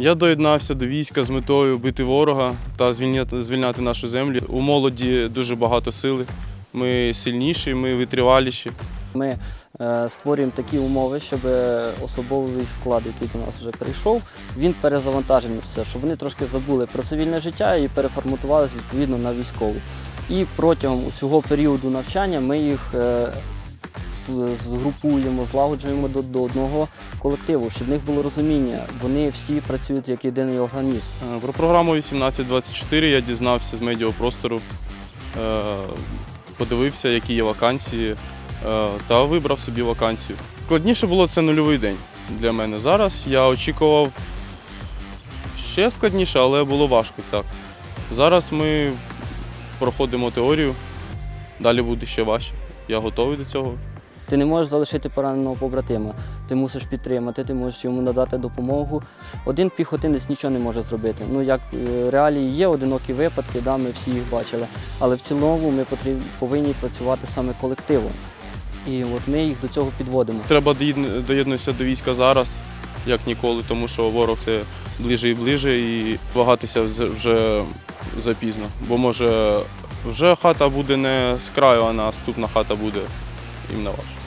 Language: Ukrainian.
Я доєднався до війська з метою бити ворога та звільняти, звільняти нашу землю. У молоді дуже багато сили. Ми сильніші, ми витриваліші. Ми е, створюємо такі умови, щоб особовий склад, який до нас вже прийшов, він перезавантажений все, щоб вони трошки забули про цивільне життя і переформатувалися відповідно на військову. І протягом усього періоду навчання ми їх е, згрупуємо, злагоджуємо до, до одного колективу, щоб в них було розуміння. Вони всі працюють як єдиний організм. Е, Про програму 1824 я дізнався з медіапростору, е, подивився, які є вакансії, е, та вибрав собі вакансію. Складніше було це нульовий день для мене. Зараз я очікував ще складніше, але було важко так. Зараз ми проходимо теорію, далі буде ще важче. Я готовий до цього. Ти не можеш залишити пораненого побратима. Ти мусиш підтримати, ти можеш йому надати допомогу. Один піхотинець нічого не може зробити. Ну як е, реалії є одинокі випадки, да, ми всі їх бачили. Але в цілому ми потріб- повинні працювати саме колективом. І от ми їх до цього підводимо. Треба доєдн- доєднуватися до війська зараз, як ніколи, тому що ворог це ближе і ближе, і вагатися вже запізно. Бо може вже хата буде не з краю, а наступна хата буде іменно ваша.